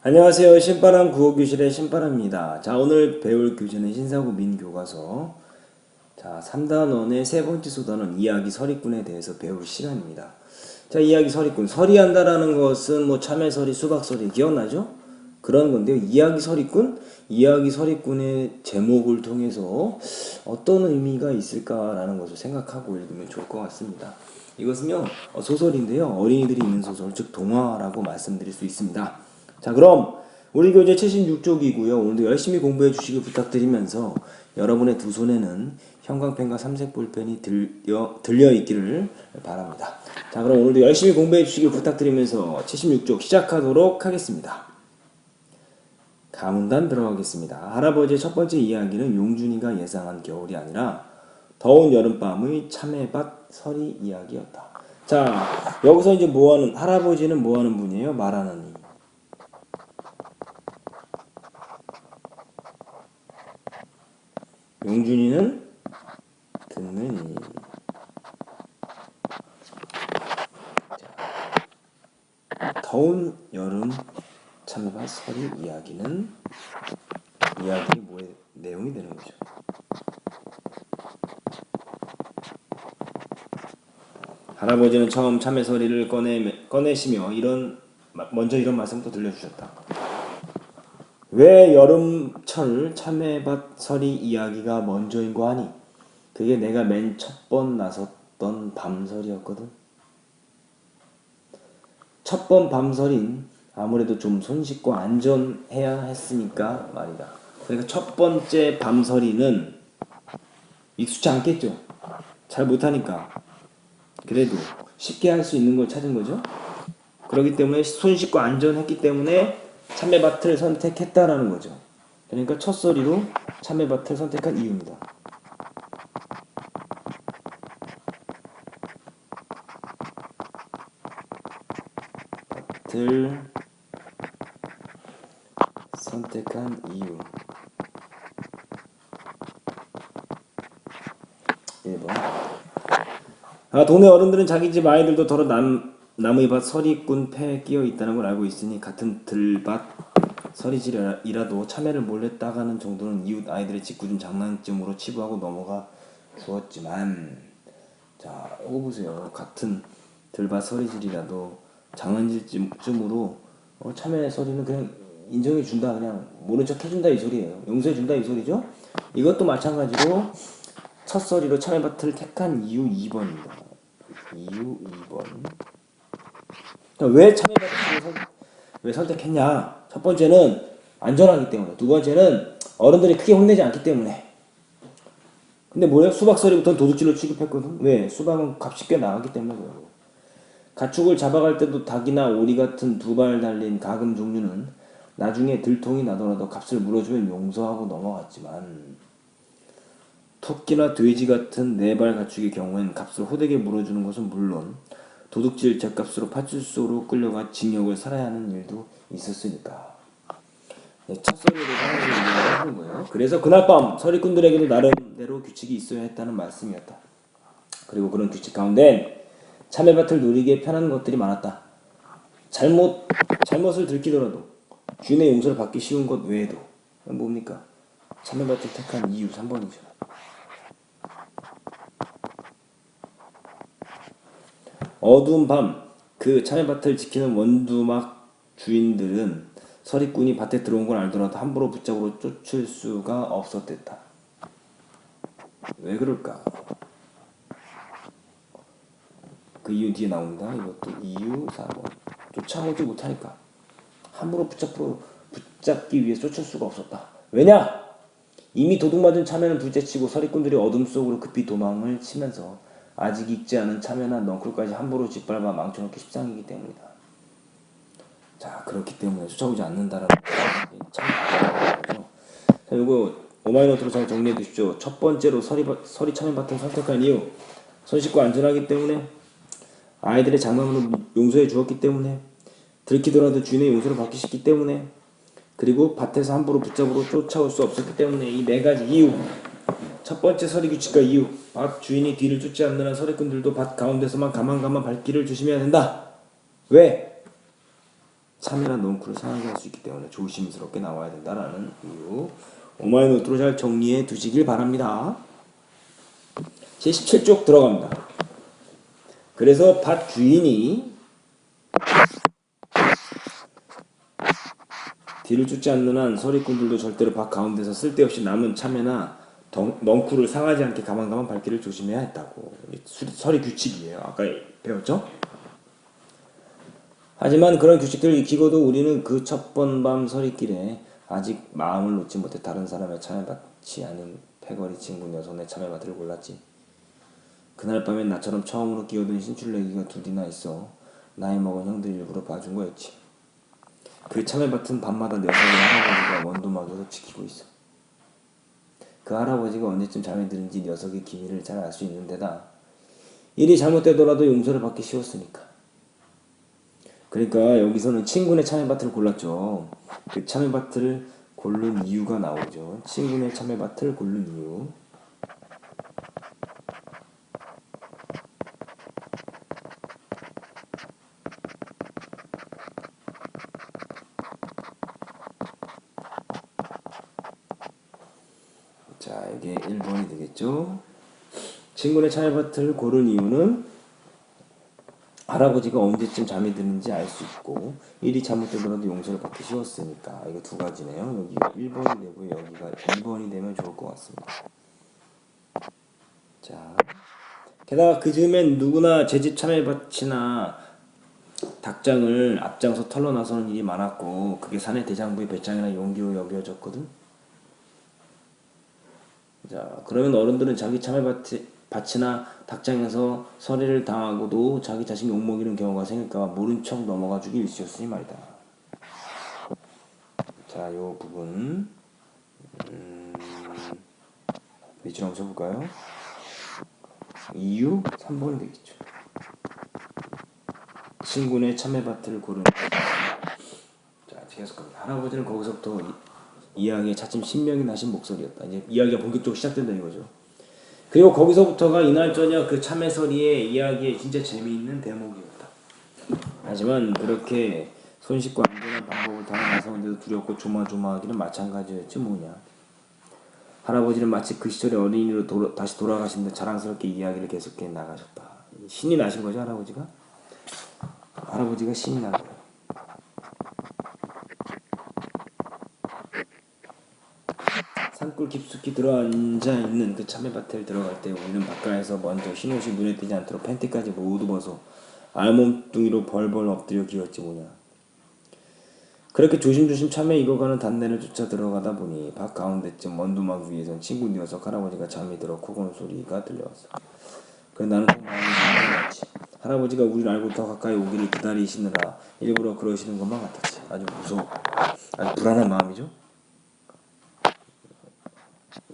안녕하세요. 신바람 구호교실의 신바람입니다. 자, 오늘 배울 교재는 신사구 민교과서. 자, 3단원의 세 번째 소단은 이야기 서리꾼에 대해서 배울 시간입니다. 자, 이야기 서리꾼. 서리한다라는 것은 뭐 참외서리, 수박서리 기억나죠? 그런 건데요. 이야기 서리꾼? 이야기 서리꾼의 제목을 통해서 어떤 의미가 있을까라는 것을 생각하고 읽으면 좋을 것 같습니다. 이것은요, 어, 소설인데요. 어린이들이 읽는 소설, 즉 동화라고 말씀드릴 수 있습니다. 자 그럼 우리 교재 76쪽이고요. 오늘도 열심히 공부해 주시길 부탁드리면서 여러분의 두 손에는 형광펜과 삼색 볼펜이 들려, 들려 있기를 바랍니다. 자 그럼 오늘도 열심히 공부해 주시길 부탁드리면서 76쪽 시작하도록 하겠습니다. 가문단 들어가겠습니다. 할아버지의 첫 번째 이야기는 용준이가 예상한 겨울이 아니라 더운 여름밤의 참외밭 서리 이야기였다. 자 여기서 이제 뭐 하는 할아버지는 뭐 하는 분이에요? 말하는 이. 용준이는 듣는 이. 자, 더운 여름 참외밭 서리 이야기는 이야기 뭐의 내용이 되는 거죠. 할아버지는 처음 참외 서리를 꺼내 꺼내시며 이런 먼저 이런 말씀도 들려주셨다. 왜 여름 철 참외밭 서리 이야기가 먼저인 거 아니? 그게 내가 맨 첫 번 나섰던 밤설이었거든. 첫 번 밤설인 아무래도 좀 손쉽고 안전해야 했으니까 말이다. 그러니까 첫 번째 밤설이는 익숙치 않겠죠. 잘 못하니까. 그래도 쉽게 할 수 있는 걸 찾은 거죠. 그렇기 때문에 손쉽고 안전했기 때문에 참외밭을 선택했다라는 거죠. 그러니까 첫 소리로 참외밭을 선택한 이유입니다. 밭을 선택한 이유 1번 아, 동네 어른들은 자기 집 아이들도 더러 남, 나무의 밭 서리꾼 패에 끼어 있다는 걸 알고 있으니 같은 들밭 서리질이라도 참외를 몰래 따가는 정도는 이웃 아이들의 짓궂은 장난쯤으로 치부하고 넘어가 주었지만 자 이거 보세요. 같은 들밭 서리질이라도 장난질쯤으로 어, 참외 서리는 그냥 인정해 준다 그냥 모른 척 해준다 이 소리예요. 용서해 준다 이 소리죠? 이것도 마찬가지로 첫 서리로 참외밭을 택한 이유 2번입니다. 이유 2번. 왜 참외밭을 선, 왜 선택했냐? 첫 번째는 안전하기 때문에, 두 번째는 어른들이 크게 혼내지 않기 때문에. 근데 뭐예요? 수박서리부터는 도둑질로 취급했거든. 왜? 수박은 값이 꽤 나가기 때문에 그래요. 가축을 잡아갈 때도 닭이나 오리 같은 두 발 달린 가금 종류는 나중에 들통이 나더라도 값을 물어주면 용서하고 넘어갔지만 토끼나 돼지 같은 네 발 가축의 경우엔 값을 호되게 물어주는 것은 물론 도둑질 죗값으로 파출소로 끌려가 징역을 살아야 하는 일도 있었으니까. 네, 첫 소리로 상황을 이해하는 거예요. 그래서 그날 밤 서리꾼들에게도 나름대로 규칙이 있어야 했다는 말씀이었다. 그리고 그런 규칙 가운데 참외밭을 누리기에 편한 것들이 많았다. 잘못 잘못을 들키더라도 주인의 용서를 받기 쉬운 것 외에도 뭡니까? 참외밭을 택한 이유 3번이죠. 어두운 밤 그 참외밭을 지키는 원두막 주인들은 서리꾼이 밭에 들어온 걸 알더라도 함부로 붙잡으로 쫓을 수가 없었댔다. 왜 그럴까? 그 이유 뒤에 나옵니다. 이것도 이유 4번. 쫓아오지 못하니까. 함부로 붙잡으로 붙잡기 위해 쫓을 수가 없었다. 왜냐? 이미 도둑맞은 참외는 둘째치고 서리꾼들이 어둠 속으로 급히 도망을 치면서 아직 익지 않은 참외나 넝쿨까지 함부로 짓밟아 망쳐놓기 십상이기 때문이다. 자 그렇기 때문에 쫓아오지 않는다라는 참 거죠. 자 이거 오마이노트로 잘 정리해 두십시오. 첫 번째로 서리 서리 참외밭을 선택한 이유 손쉽고 안전하기 때문에 아이들의 장난으로 용서해 주었기 때문에 들키더라도 주인의 용서를 받기 쉽기 때문에 그리고 밭에서 함부로 붙잡으로 쫓아올 수 없었기 때문에 이 네 가지 이유 첫 번째 서리 규칙과 이유 밭 주인이 뒤를 쫓지 않는 서리꾼들도 밭 가운데서만 가만가만 발길을 조심해야 된다 왜? 참외나 넝쿨을 상하게 할 수 있기 때문에 조심스럽게 나와야 된다라는 이유 오마이노트로 잘 정리해 두시길 바랍니다. 77쪽 들어갑니다. 그래서 밭 주인이 뒤를 쫓지 않는 한 서리꾼들도 절대로 밭 가운데서 쓸데없이 남은 참외나 덩, 넝쿨을 상하지 않게 가만 가만 발길을 조심해야 했다고. 서리 규칙이에요. 아까 배웠죠? 하지만 그런 규칙들을 익히고도 우리는 그 첫 번 밤 서리길에 아직 마음을 놓지 못해 다른 사람의 참외밭이 아닌 패거리 친구 녀석네 참외밭을 골랐지. 그날 밤엔 나처럼 처음으로 끼어든 신출내기가 둘이나 있어 나이 먹은 형들 일부러 봐준 거였지. 그 참외밭은 밤마다 녀석의 할아버지가 원두막에서 지키고 있어. 그 할아버지가 언제쯤 잠에 드는지 녀석의 기밀을 잘알 수 있는 데다 일이 잘못되더라도 용서를 받기 쉬웠으니까. 그러니까 여기서는 친구네 참외밭을 골랐죠. 그 참외밭을 고른 이유가 나오죠. 친구네 참외밭을 고른 이유. 자, 이게 1번이 되겠죠. 친구네 참외밭을 고른 이유는 할아버지가 언제쯤 잠이 드는지 알 수 있고 일이 잘못되더라도 용서를 받기 쉬웠으니까 이거 두 가지네요. 여기가 1번이 되고 여기가 2번이 되면 좋을 것 같습니다. 자, 게다가 그 즈음엔 누구나 제집 참외밭이나 닭장을 앞장서 털러 나서는 일이 많았고 그게 사내 대장부의 배짱이나 용기로 여겨졌거든. 자, 그러면 어른들은 자기 참외밭이나 닭장에서 서리를 당하고도 자기 자신이 욕먹이는 경우가 생길까 봐 모른 척 넘어가 주기 일쑤였으니 말이다. 자, 요 부분 음, 밑줄 한번 쳐볼까요? 이유 3번이 되겠죠. 친구네 참외밭을 고른 자, 계속 갑니다. 할아버지는 거기서부터 이, 이야기에 차츰 신명이 나신 목소리였다. 이제 이야기가 본격적으로 시작된다 이거죠. 그리고 거기서부터가 이날 저녁 그 참외서리의 이야기의 진짜 재미있는 대목이었다. 하지만 그렇게 손쉽고 안전한 방법을 다 나서는데도 두렵고 조마조마하기는 마찬가지였지 뭐냐. 할아버지는 마치 그 시절의 어린이로 도로, 다시 돌아가신 듯 자랑스럽게 이야기를 계속해 나가셨다. 신이 나신 거죠 할아버지가? 할아버지가 신이 난 거예요. 산 골 깊숙이 들어앉아 있는 그 참외밭에 들어갈 때 우리는 바깥에서 먼저 흰옷이 눈에 띄지 않도록 팬티까지 모두 벗어 알몸뚱이로 벌벌 엎드려 기었지 뭐냐. 그렇게 조심조심 참외 익어가는 단내를 쫓아 들어가다 보니 밭 가운데쯤 원두막 위에선 친구 녀석 할아버지가 잠이 들어 코 고는 소리가 들려왔어. 그래 나는 또 마음이 무거웠지. 할아버지가 우리를 알고 더 가까이 오기를 기다리시느라 일부러 그러시는 것만 같았지. 아주 무서워. 아주 불안한 마음이죠.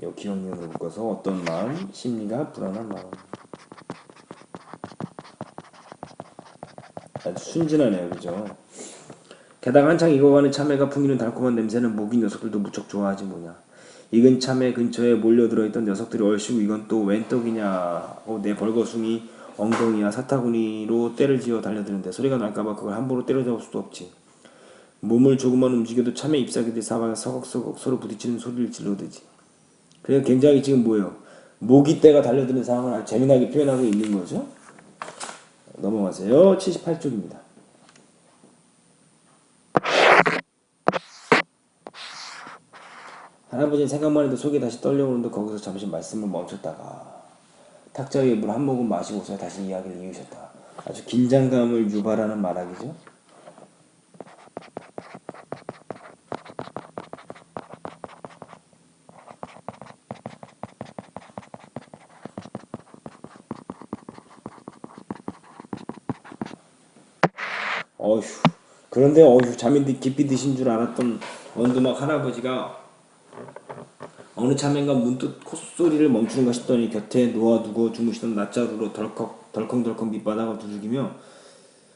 요 기억력을 묶어서 어떤 마음, 심리가 불안한 마음. 아주 순진하네요, 그죠? 게다가 한창 익어가는 참외가 풍기는 달콤한 냄새는 모기 녀석들도 무척 좋아하지 뭐냐. 익은 참외 근처에 몰려들어 있던 녀석들이 얼씨구 이건 또 웬 떡이냐 하고 내 벌거숭이 엉덩이야 사타구니로 때를 지어 달려드는데 소리가 날까봐 그걸 함부로 때려잡을 수도 없지. 몸을 조금만 움직여도 참외 잎사귀들이 사방에 서걱서걱 서로 부딪히는 소리를 질러대지. 그래서 굉장히 지금 뭐예요? 모기떼가 달려드는 상황을 재미나게 표현하고 있는 거죠. 넘어가세요. 78쪽입니다. 할아버지는 생각만 해도 속이 다시 떨려오는데 거기서 잠시 말씀을 멈췄다가 탁자 위에 물 한 모금 마시고서 다시 이야기를 이으셨다. 아주 긴장감을 유발하는 말하기죠. 어휴. 그런데 어휴 잠이 드- 깊이 드신 줄 알았던 원두막 할아버지가 어느 참외가 문득 콧소리를 멈추는가 싶더니 곁에 놓아두고 주무시던 낮자루로 덜컥 덜컹덜컹 밑바닥을 두들기며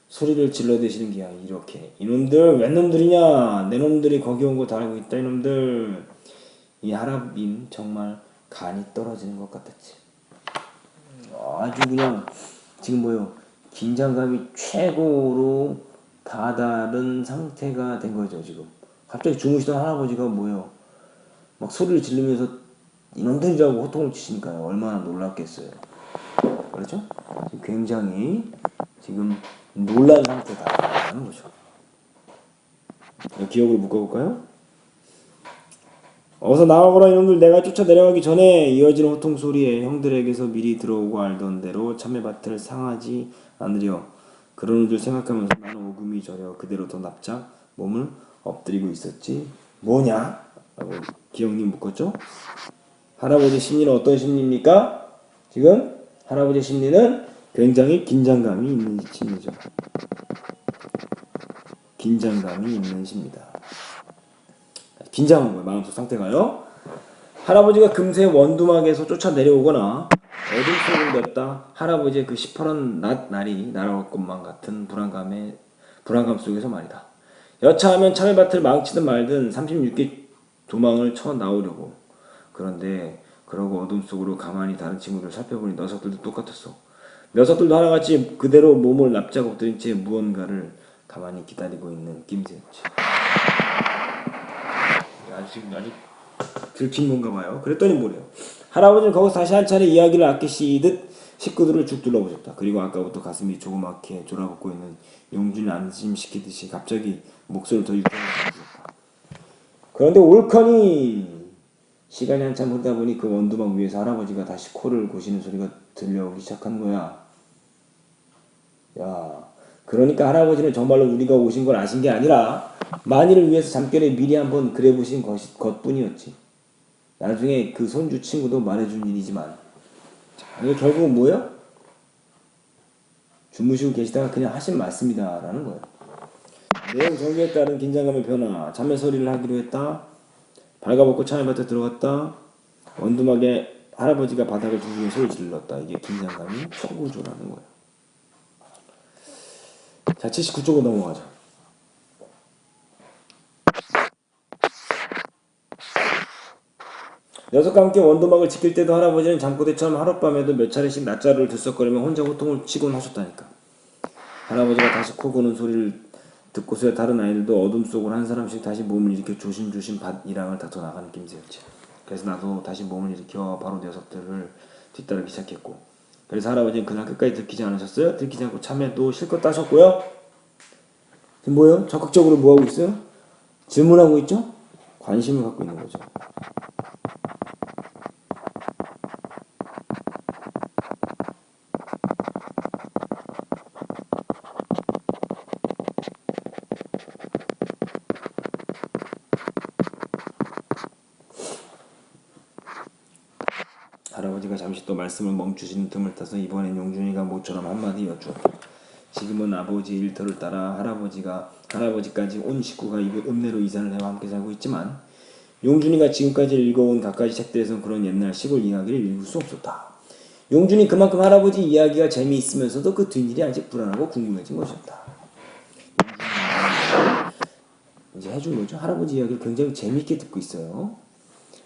소리를 질러대시는 게야. 이렇게 이놈들 웬 놈들이냐? 내 놈들이 거기 온 거 다 알고 있다 이놈들. 이 할아버님 정말 간이 떨어지는 것 같았지. 아주 그냥 지금 뭐요? 긴장감이 최고로 다 다른 상태가 된 거죠 지금. 갑자기 주무시던 할아버지가 뭐예요? 막 소리를 지르면서 이놈들이라고 호통을 치시니까요. 얼마나 놀랐겠어요. 그렇죠? 굉장히 지금 놀란 상태다라는 거죠. 기억을 묶어볼까요? 어서 나가거라 이놈들 내가 쫓아 내려가기 전에 이어지는 호통 소리에 형들에게서 미리 들어오고 알던 대로 참외밭을 상하지 않으려 그런 줄 생각하면서 나는 오금이 저려 그대로 더 납작 몸을 엎드리고 있었지 뭐냐? 라고 기억님 묶었죠? 할아버지 심리는 어떤 심리입니까? 지금 할아버지 심리는 굉장히 긴장감이 있는 심리죠. 긴장감이 있는 심리다. 긴장한 거예요. 마음속 상태가요. 할아버지가 금세 원두막에서 쫓아 내려오거나 어둠 속을 냈다. 할아버지의 그 시퍼런 낮 날이 날아올 것만 같은 불안감에 불안감 속에서 말이다. 여차하면 참외밭을 망치든 말든 36개 도망을 쳐 나오려고. 그런데 그러고 어둠 속으로 가만히 다른 친구들 살펴보니 녀석들도 똑같았어. 녀석들도 하나같이 그대로 몸을 납작 엎드린 채 무언가를 가만히 기다리고 있는 낌새였지. 아직 아직 들킨 건가 봐요. 그랬더니 뭐래요? 할아버지는 거기서 다시 한 차례 이야기를 아끼시듯 식구들을 쭉 둘러보셨다. 그리고 아까부터 가슴이 조그맣게 졸아붙고 있는 용준을 안심시키듯이 갑자기 목소리를 더 유쾌하게 들으셨다. 그런데 옳거니 시간이 한참 흐르다 보니 그 원두막 위에서 할아버지가 다시 코를 고시는 소리가 들려오기 시작한 거야. 야, 그러니까 할아버지는 정말로 우리가 오신 걸 아신 게 아니라 만일을 위해서 잠결에 미리 한번 그래 보신 것이 것뿐이었지. 나중에 그 손주 친구도 말해준 일이지만, 자, 이게 결국은 뭐예요? 주무시고 계시다가 그냥 하신 말씀이다 라는 거예요. 내용 정리에 따른 긴장감의 변화, 참여 소리를 하기로 했다. 발가벗고 참외밭에 들어갔다. 원두막에 할아버지가 바닥을 두드리며 소리 질렀다. 이게 긴장감이 초구조라는 거예요. 자, 79쪽으로 넘어가죠. 녀석과 함께 원두막을 지킬 때도 할아버지는 잠꼬대처럼 하룻밤에도 몇 차례씩 낮자루를 들썩거리며 혼자 호통을 치곤 하셨다니까. 할아버지가 다시 코 고는 소리를 듣고서야 다른 아이들도 어둠 속으로 한 사람씩 다시 몸을 일으켜 조심조심 밭 이랑을 다퉈 나가는 낌새였지. 그래서 나도 다시 몸을 일으켜 바로 녀석들을 뒤따르기 시작했고 그래서 할아버지는 그날 끝까지 들키지 않으셨어요? 들키지 않고 참외도 실컷 따셨고요. 지금 뭐예요? 적극적으로 뭐하고 있어요? 질문하고 있죠? 관심을 갖고 있는 거죠. 할아버지가 잠시 또 말씀을 멈추시는 틈을 타서 이번엔 용준이가 모처럼 한마디 여쭈었다. 지금은 아버지 일터를 따라 할아버지가 할아버지까지 온 식구가 이곳 읍내로 이사를 해와 함께 살고 있지만 용준이가 지금까지 읽어온 갖가지 책들에선 그런 옛날 시골 이야기를 읽을 수 없었다. 용준이 그만큼 할아버지 이야기가 재미있으면서도 그 뒷일이 아직 불안하고 궁금해진 것이었다. 이제 해준 거죠. 할아버지 이야기를 굉장히 재미있게 듣고 있어요.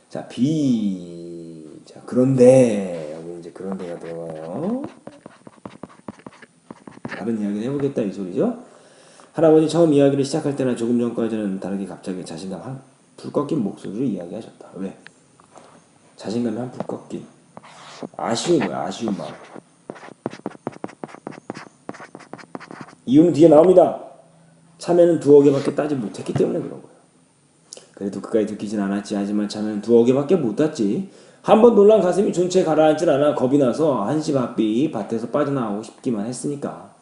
자, 비. 자, 그런데, 이제 그런 데가 들어가요. 다른 이야기를 해보겠다, 이 소리죠? 할아버지 처음 이야기를 시작할 때나 조금 전까지는 다르게 갑자기 자신감 한풀 꺾인 목소리로 이야기하셨다. 왜? 자신감이 한풀 꺾인. 아쉬운 거야, 아쉬운 마음. 이유는 뒤에 나옵니다. 참외는 두어 개밖에 따지 못했기 때문에 그런 거예요. 그래도 그까지 들키진 않았지. 하지만 참외는 두어 개밖에 못 땄지. 한번 놀란 가슴이 존채 가라앉질 않아 겁이 나서 한시 바삐 밭에서 빠져나오고 싶기만 했으니까.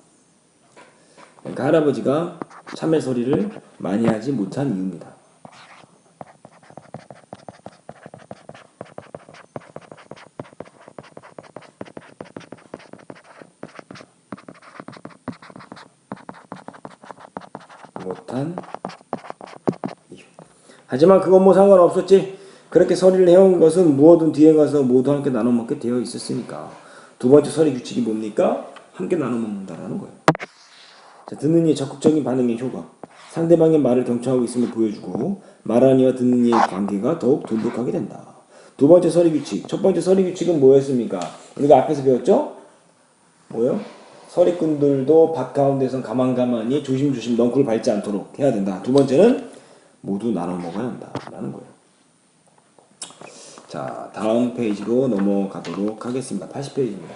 그러니까 할아버지가 참외 소리를 많이 하지 못한 이유입니다. 못한 이유. 하지만 그건 뭐 상관없었지. 그렇게 서리를 해온 것은 무엇든 뒤에 가서 모두 함께 나눠 먹게 되어 있었으니까. 두 번째 서리 규칙이 뭡니까? 함께 나눠 먹는다라는 거예요. 자, 듣는 이의 적극적인 반응의 효과. 상대방의 말을 경청하고 있음을 보여주고 말하는 이와 듣는 이의 관계가 더욱 돈독하게 된다. 두 번째 서리 규칙. 첫 번째 서리 규칙은 뭐였습니까? 우리가 앞에서 배웠죠? 뭐요? 서리꾼들도 밭 가운데선 가만가만히 조심조심 넝쿨 밟지 않도록 해야 된다. 두 번째는 모두 나눠 먹어야 한다라는 거예요. 자, 다음 페이지로 넘어가도록 하겠습니다. 80페이지입니다.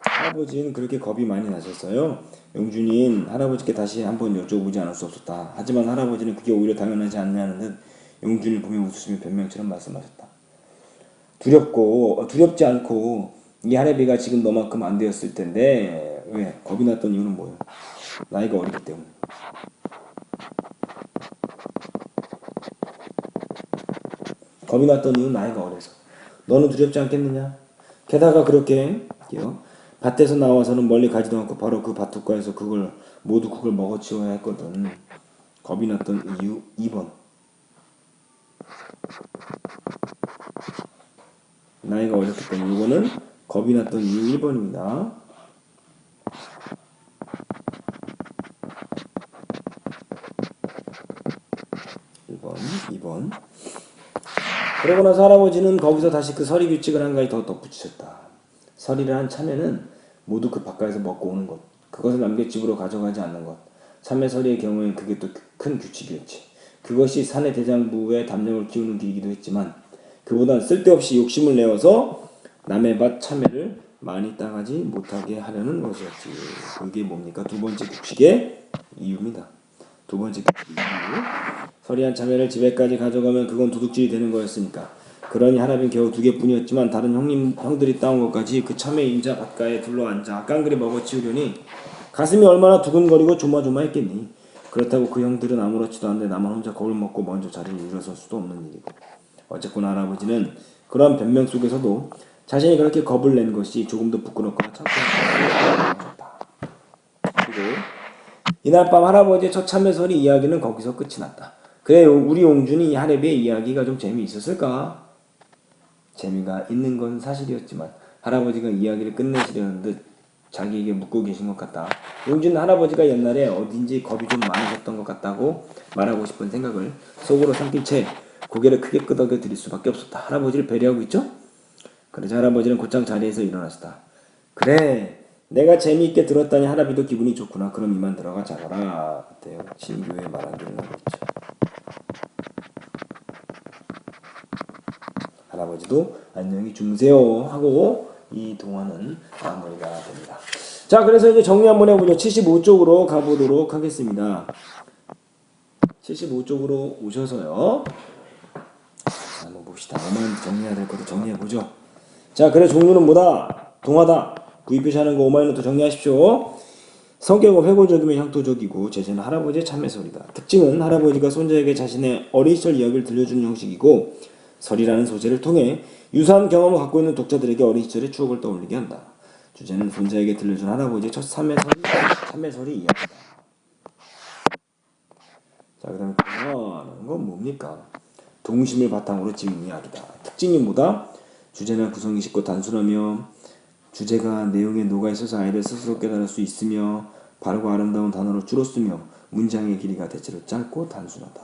할아버지는 그렇게 겁이 많이 나셨어요. 영준이는 할아버지께 다시 한번 여쭤보지 않을 수 없었다. 하지만 할아버지는 그게 오히려 당연하지 않냐는 듯 영준이를 보며 웃으시며 변명처럼 말씀하셨다. 두렵고 어, 두렵지 않고 이 할애비가 지금 너만큼 안 되었을 텐데 왜 겁이 났던 이유는 뭐예요? 나이가 어리기 때문에. 겁이 났던 이유는 나이가 어려서. 너는 두렵지 않겠느냐? 게다가 그렇게. 밭에서 나와서는 멀리 가지도 않고 바로 그 밭둑가에서 그걸 모두 그걸 먹어치워야 했거든. 겁이 났던 이유 2번. 나이가 어렸기 때문에 이거는 겁이 났던 이유 1번입니다. 1번, 2번. 그러고 나서 할아버지는 거기서 다시 그 서리 규칙을 한 가지 더 덧붙이셨다. 서리를 한 참외는 모두 그 바깥에서 먹고 오는 것. 그것을 남겨 집으로 가져가지 않는 것. 참외 서리의 경우엔 그게 또 큰 규칙이었지. 그것이 사내 대장부의 담력을 키우는 길이기도 했지만 그보단 쓸데없이 욕심을 내어서 남의 밭 참외를 많이 따가지 못하게 하려는 것이었지. 그게 뭡니까? 두 번째 규칙의 이유입니다. 두 번째. 서리한 참외를 집에까지 가져가면 그건 도둑질이 되는 거였으니까. 그러니 하나는 겨우 두 개뿐이었지만 다른 형님 형들이 따온 것까지 그 참외 임자 밭가에 둘러앉아 깡그리 먹어치우려니 가슴이 얼마나 두근거리고 조마조마했겠니. 그렇다고 그 형들은 아무렇지도 않은데 나만 혼자 겁을 먹고 먼저 자리를 일어설 수도 없는 일이고. 어쨌거나 할아버지는 그러한 변명 속에서도 자신이 그렇게 겁을 낸 것이 조금도 부끄럽거나 그리고 이날 밤 할아버지의 첫 참외설이 이야기는 거기서 끝이 났다. 그래 우리 용준이 할애비의 이야기가 좀 재미있었을까? 재미가 있는 건 사실이었지만 할아버지가 이야기를 끝내시려는 듯 자기에게 묻고 계신 것 같다. 용준은 할아버지가 옛날에 어딘지 겁이 좀 많으셨던 것 같다고 말하고 싶은 생각을 속으로 삼킨 채 고개를 크게 끄덕여 드릴 수밖에 없었다. 할아버지를 배려하고 있죠? 그러자 할아버지는 곧장 자리에서 일어나셨다. 그래, 내가 재미있게 들었다니 할아비도 기분이 좋구나. 그럼 이만 들어가 자거라. 그때요. 신교에 말하기를 하고 있죠. 할아버지도 안녕히 주무세요 하고 이 동화는 마무리가 됩니다. 자, 그래서 이제 정리 한번 해보죠. 75쪽으로 가보도록 하겠습니다. 75쪽으로 오셔서요. 자, 한번 봅시다. 오만 정리해야 될 것도 정리해보죠. 자, 그래 종류는 뭐다? 동화다. 구입표시하는 거 오마이노트 정리하십시오. 성격은 회골적이며 향토적이고 제재는 할아버지의 참외설이다. 특징은 할아버지가 손자에게 자신의 어린 시절 이야기를 들려주는 형식이고 설이라는 소재를 통해 유사한 경험을 갖고 있는 독자들에게 어린 시절의 추억을 떠올리게 한다. 주제는 손자에게 들려준 할아버지의 첫 참외설이, 참외설이 이야기다. 자, 그 다음에 동화라는 건 뭡니까? 동심을 바탕으로 지은 이야기다. 특징이 뭐다? 주제나 구성이 쉽고 단순하며 주제가 내용에 녹아 있어서 아이를 스스로 깨달을 수 있으며 바르고 아름다운 단어로 줄었으며 문장의 길이가 대체로 짧고 단순하다.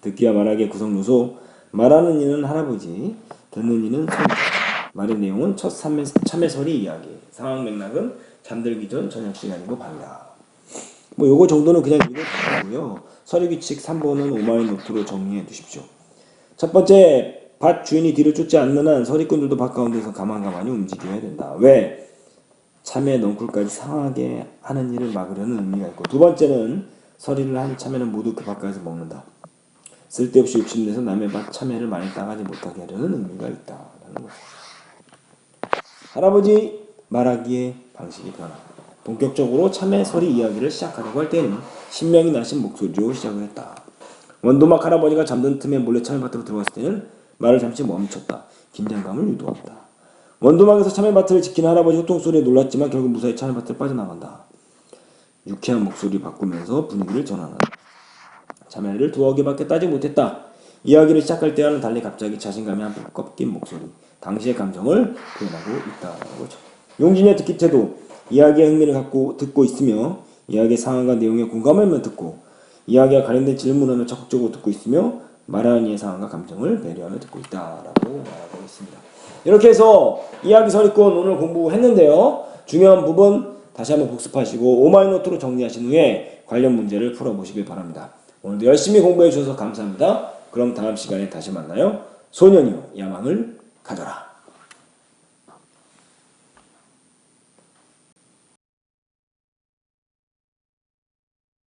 듣기와 말하기의 구성 요소 말하는 이는 할아버지 듣는 이는 손자 말의 내용은 첫 참외, 참외설이 이야기 상황 맥락은 잠들기 전 저녁 시간이고 밤이다. 뭐 요거 정도는 그냥 읽어주고요. 서류 규칙 3번은 오마이 노트로 정리해 두십시오. 첫 번째 밭 주인이 뒤를 쫓지 않는 한 서리꾼들도 밭 가운데서 가만가만히 움직여야 된다. 왜? 참외 넝쿨까지 상하게 하는 일을 막으려는 의미가 있고 두 번째는 서리를 한 참외는 모두 그 바깥에서 먹는다. 쓸데없이 욕심내서 남의 밭 참외를 많이 따가지 못하게 하려는 의미가 거죠. 할아버지 말하기의 방식이 변화. 본격적으로 참외 서리 이야기를 시작하려고 할 때는 신명이 나신 목소리로 시작을 했다. 원도막 할아버지가 잠든 틈에 몰래 참외 밭으로 들어갔을 때는 말을 잠시 멈췄다. 긴장감을 유도한다. 원도막에서 참외밭을 지키는 할아버지 호통소리에 놀랐지만 결국 무사히 참외밭을 빠져나간다. 유쾌한 목소리 바꾸면서 분위기를 전환한다. 참외를 두어 개밖에 따지 못했다. 이야기를 시작할 때와는 달리 갑자기 자신감이 한껏 꺾인 목소리. 당시의 감정을 표현하고 거죠. 용진의 듣기 태도. 이야기에 흥미를 갖고 듣고 있으며 이야기의 상황과 내용에 공감하며 듣고 이야기와 관련된 질문하며 적극적으로 듣고 있으며 이의 상황과 감정을 배려하며 듣고 있다라고 말하고 있습니다. 이렇게 해서 이야기 서리권 오늘 공부했는데요. 중요한 부분 다시 한번 복습하시고 오마이노트로 정리하신 후에 관련 문제를 풀어보시길 바랍니다. 오늘도 열심히 공부해 주셔서 감사합니다. 그럼 다음 시간에 다시 만나요. 소년이요 야망을 가져라.